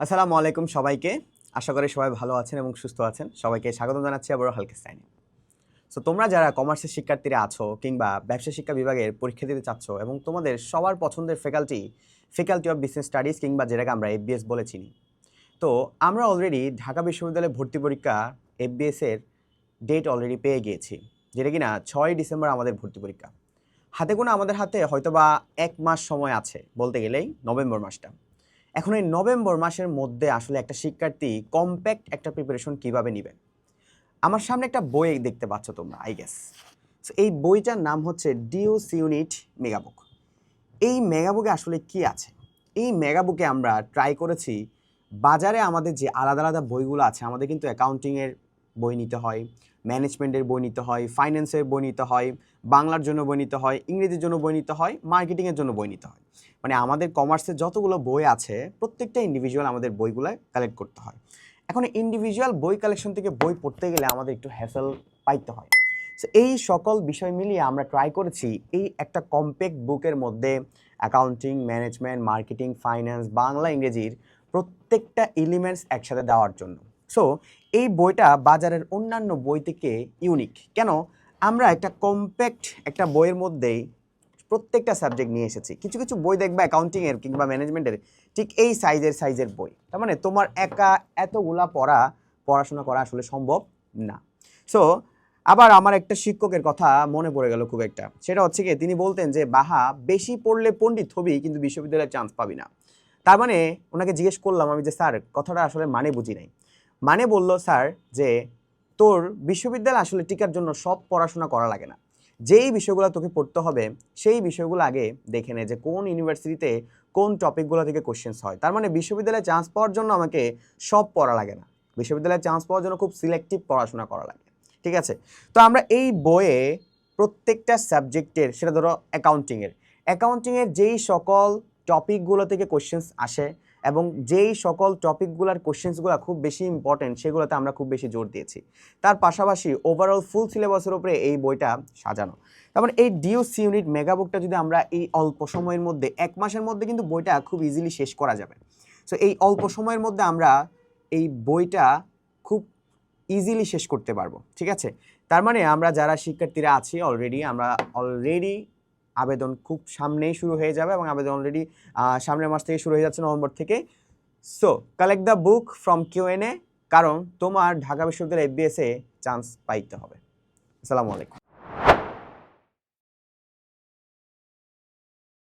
আসসালামু আলাইকুম সবাইকে। আশা করি সবাই ভালো আছেন এবং সুস্থ আছেন। সবাইকে স্বাগত জানাচ্ছি আবারও হালকেস্টাইনে সো তোমরা যারা কমার্সের শিক্ষার্থীরা আছো কিংবা ব্যবসা শিক্ষা বিভাগের পরীক্ষা দিতে চাচ্ছ এবং তোমাদের সবার পছন্দের faculty faculty of business studies কিংবা যেটাকে আমরা এফবিএস বলে চিনি। তো, আমরা অলরেডি ঢাকা বিশ্ববিদ্যালয়ে ভর্তি পরীক্ষা এফবিএস এর ডেট অলরেডি পেয়ে গিয়েছি, যেটা কিনা ছয় ডিসেম্বর আমাদের ভর্তি পরীক্ষা। হাতে গোনা আমাদের হাতে হয়তোবা এক মাস সময় আছে বলতে গেলেই নভেম্বর মাসটা। এখন এই নভেম্বর মাসের মধ্যে আসলে একটা শিক্ষার্থী কম্প্যাক্ট একটা প্রিপারেশন কীভাবে নেবে? আমার সামনে একটা বই দেখতে পাচ্ছ তোমরা আই গেস এই বইটার নাম হচ্ছে ডিওস ইউনিট মেগাবুক এই মেগাবুকে আসলে কি আছে? এই মেগাবুকে আমরা ট্রাই করেছি, বাজারে আমাদের যে আলাদা আলাদা বইগুলো আছে, আমাদের কিন্তু অ্যাকাউন্টিংয়ের বই নিতে হয় ম্যানেজমেন্টের বই নিতে হয় ফাইন্যান্সের বই নিতে হয়, বাংলার জন্য বই নিতে হয়, ইংরেজির জন্য বই নিতে হয় মার্কেটিংয়ের জন্য বই নিতে হয়। মানে আমাদের কমার্সের যতগুলো বই আছে, প্রত্যেকটা ইন্ডিভিজুয়াল আমাদের বইগুলো কালেক্ট করতে হয়। এখন ইন্ডিভিজুয়াল বই কালেকশন থেকে বই পড়তে গেলে আমাদের একটু হ্যাসেল পাইতে হয়। সো এই সকল বিষয় মিলিয়ে আমরা ট্রাই করেছি এই একটা কম্প্যাক্ট বুকের মধ্যে accounting management marketing finance Bangla, ইংরেজির প্রত্যেকটা এলিমেন্টস একসাথে দেওয়ার জন্য। সো এই বইটা বাজারের অন্যান্য বই থেকে ইউনিক কেন? আমরা একটা কম্প্যাক্ট একটা বইয়ের মধ্যেই প্রত্যেকটা সাবজেক্ট নিয়ে এসেছি। কিছু কিছু বই দেখবে অ্যাকাউন্টিংয়ের কিংবা ম্যানেজমেন্টের ঠিক এই সাইজের সাইজের বই। তার মানে তোমার একা এতগুলা পড়া, পড়াশোনা করা আসলে সম্ভব না। সো আবার আমার একটা শিক্ষকের কথা মনে পড়ে গেল খুব একটা। সেটা হচ্ছে কি তিনি বলতেন যে, বাহা, বেশি পড়লে পণ্ডিত হবি, কিন্তু বিশ্ববিদ্যালয়ে চান্স পাবি না। তার মানে ওনাকে জিজ্ঞেস করলাম আমি যে, স্যার, কথাটা আসলে মানে বুঝি নাই। মানে বলল, স্যার, যে তোর বিশ্ববিদ্যালয় আসলে টিকার জন্য সব পড়াশোনা করা লাগে না। যেই বিষয়গুলো তোকে পড়তে হবে, সেই বিষয়গুলো আগে দেখে নে যে কোন ইউনিভার্সিটিতে কোন টপিকগুলো থেকে কোশ্চেন্স হয়। তার মানে বিশ্ববিদ্যালয়ে চান্স পাওয়ার জন্য আমাকে সব পড়া লাগে না। বিশ্ববিদ্যালয়ে চান্স পাওয়ার জন্য খুব সিলেক্টিভ পড়াশোনা করা লাগে। ঠিক আছে? তো আমরা এই বইয়ে প্রত্যেকটা সাবজেক্টের, সেটা ধরো অ্যাকাউন্টিংয়ের অ্যাকাউন্টিংয়ের যেই সকল টপিকগুলো থেকে কোশ্চেন্স আসে এবং যেই সকল টপিকগুলোর কোশ্চেন্সগুলো খুব বেশি ইম্পর্টেন্ট সেগুলোতে আমরা খুব বেশি জোর দিয়েছি। তার পাশাপাশি ওভারঅল ফুল সিলেবাসের উপরে এই বইটা সাজানো। তারপর এই ডিউস ইউনিট মেগা বুকটা যদি আমরা এই অল্প সময়ের মধ্যে, এক মাসের মধ্যে কিন্তু বইটা খুব ইজিলি শেষ করা যাবে। সো এই অল্প সময়ের মধ্যে আমরা এই বইটা খুব ইজিলি শেষ করতে পারব, ঠিক আছে? তার মানে আমরা যারা শিক্ষার্থীরা আছি অলরেডি আমরা অলরেডি আবেদন খুব সামনেই শুরু হয়ে যাবে এবং আবেদন অলরেডি সামনের মাস থেকে শুরু হয়ে যাচ্ছে নভেম্বর থেকে। So collect the book from Q N A কারণ তোমার ঢাকা বিশ্ববিদ্যালয় এফবিএসে চান্স পাইতে হবে। আসসালামু আলাইকুম।